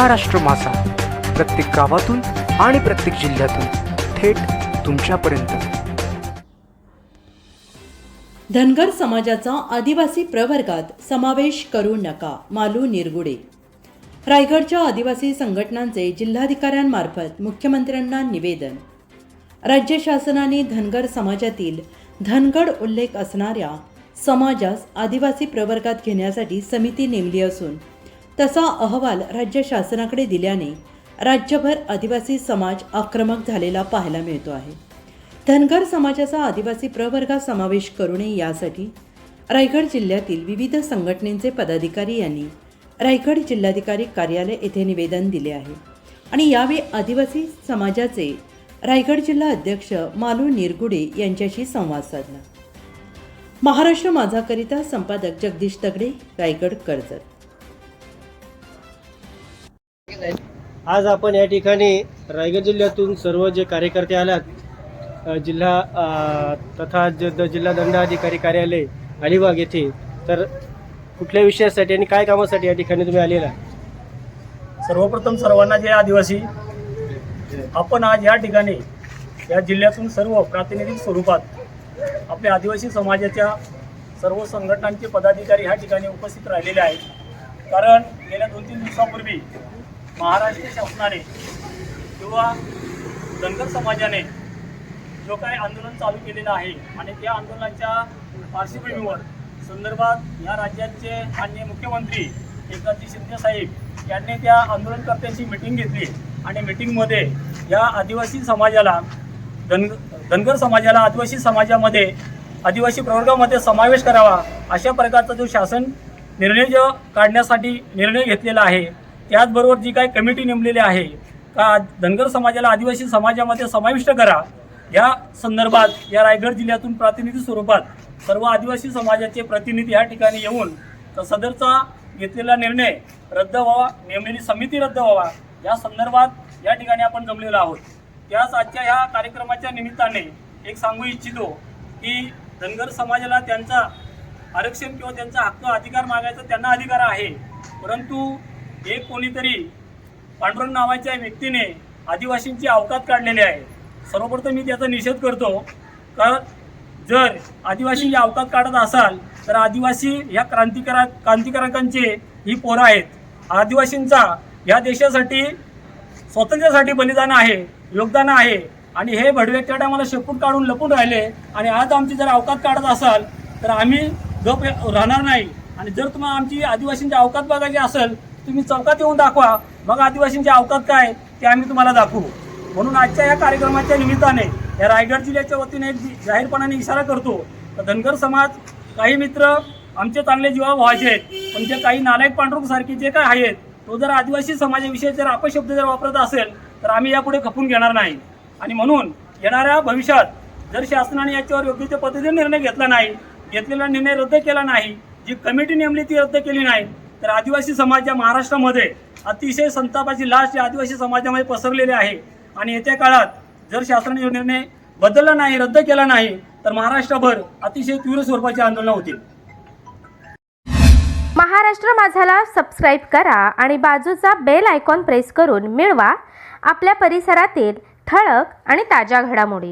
महाराष्ट्र मासा. प्रत्येक गावातून आणि प्रत्येक जिल्ह्यातून थेट तुमच्यापर्यंत. धनगर समाजाचा आदिवासी प्रवर्गात समावेश करू नका मालू निरगुडे. रायगडच्या आदिवासी संघटनांचे जिल्हाधिकाऱ्यांमार्फत मुख्यमंत्र्यांना निवेदन. राज्य शासनाने धनगर समाजातील धनगड उल्लेख असणाऱ्या समाजास आदिवासी प्रवर्गात घेण्यासाठी समिती नेमली असून तसा अहवाल राज्य शासनाकडे दिल्याने राज्यभर आदिवासी समाज आक्रमक झालेला पाहायला मिळतो आहे. धनगर समाजाचा आदिवासी प्रवर्गात समावेश करू नये यासाठी रायगड जिल्ह्यातील विविध संघटनेचे पदाधिकारी यांनी रायगड जिल्हाधिकारी कार्यालय येथे निवेदन दिले आहे आणि यावेळी आदिवासी समाजाचे रायगड जिल्हा अध्यक्ष मालू निरगुडे यांच्याशी संवाद साधला. महाराष्ट्र माझाकरिता संपादक जगदीश तगडे रायगड कर्जत. आज आपण या ठिकाणी रायगड जिल्ह्यातून सर्व जे कार्यकर्ते आलात जिल्हा तथा ज जिल्हा दंडाधिकारी कार्यालय अलिबाग येथे तर कुठल्या विषयासाठी आणि काय कामासाठी या ठिकाणी तुम्ही आलेला? सर्वप्रथम सर्वांना जे आदिवासी. आपण आज या ठिकाणी या जिल्ह्यातून सर्व प्रातिनिधिक स्वरूपात आपल्या आदिवासी समाजाच्या सर्व संघटनांचे पदाधिकारी ह्या ठिकाणी उपस्थित राहिलेले आहेत. कारण गेल्या दोन तीन दिवसापूर्वी महाराष्ट्र शासनाने किंवा धनगर समाजाने जो काही आंदोलन चालू केलेलं आहे आणि त्या आंदोलनाच्या पार्श्वभूमीवर संदर्भात या राज्याचे माननीय मुख्यमंत्री एकनाथजी शिंदे साहेब यांनी त्या आंदोलनकर्त्यांची मिटिंग घेतली आणि मिटिंगमध्ये या आदिवासी समाजाला धन धनगर समाजाला आदिवासी समाजामध्ये आदिवासी प्रवर्गामध्ये समावेश करावा अशा प्रकारचा जो शासन निर्णय जो काढण्यासाठी निर्णय घेतलेला आहे त्याचबरोबर जी काही कमिटी नेमलेली आहे का धनगर समाजाला आदिवासी समाजामध्ये समाविष्ट करा या संदर्भात या रायगड जिल्ह्यातून प्रातिनिधी स्वरूपात सर्व आदिवासी समाजाचे प्रतिनिधी या ठिकाणी येऊन तर सदरचा घेतलेला निर्णय रद्द व्हावा नेमलेली समिती रद्द व्हावा या संदर्भात या ठिकाणी आपण जमलेलो आहोत. त्याच आजच्या ह्या कार्यक्रमाच्या निमित्ताने एक सांगू इच्छितो की धनगर समाजाला त्यांचा आरक्षण किंवा त्यांचा हक्क अधिकार मागायचा त्यांना अधिकार आहे परंतु एक कोणीतरी पांडुरंग नावाच्या व्यक्तीने आदिवासींची अवकात काढलेली आहे. सर्वप्रथम मी त्याचा निषेध करतो का जर आदिवासी अवकात काढत असाल तर आदिवासी ह्या क्रांतिकारा क्रांतिकारकांचे ही पोरं आहेत. आदिवासींचा ह्या देशासाठी स्वातंत्र्यासाठी बलिदान आहे योगदान आहे आणि हे भडवे त्या टायमाला शेपूट काढून लपून राहिले आणि आज आमची जर अवकात काढत असाल तर आम्ही गप राहणार नाही. आणि जर तुम्हाला आमची आदिवासींची अवकात बघायची असेल तुम्ही चौकात येऊन दाखवा. मग आदिवासींची अवकात काय ते आम्ही तुम्हाला दाखवू. म्हणून आजच्या या कार्यक्रमाच्या निमित्ताने या रायगड जिल्ह्याच्या वतीने एक जाहीरपणाने इशारा करतो तर धनगर समाज काही मित्र आमचे चांगले जीवा व्हायचे आहेत पण जे काही नालायक पांडुरंगसारखे जे काय आहेत तो जर आदिवासी समाजाविषयी जर अपशब्द जर वापरत असेल तर आम्ही यापुढे खपून घेणार नाही. आणि म्हणून येणाऱ्या भविष्यात जर शासनाने याच्यावर योग्य त्या पद्धतीने निर्णय घेतला नाही घेतलेला निर्णय रद्द केला नाही जी कमिटी नेमली ती रद्द केली नाही तर आदिवासी समाज या महाराष्ट्रामध्ये अतिशय संतापाची लाश या आदिवासी समाजामध्ये पसरलेली आहे. आणि येत्या काळात जर शासनाने निर्णय बदलला नाही रद्द केला नाही तर महाराष्ट्रभर अतिशय तीव्र स्वरूपाची आंदोलनं होतील. महाराष्ट्र माझाला सबस्क्राईब करा आणि बाजूचा बेल आयकॉन प्रेस करून मिळवा. आपल्या परिसरातील ठळक आणि ताज्या घडामोडी.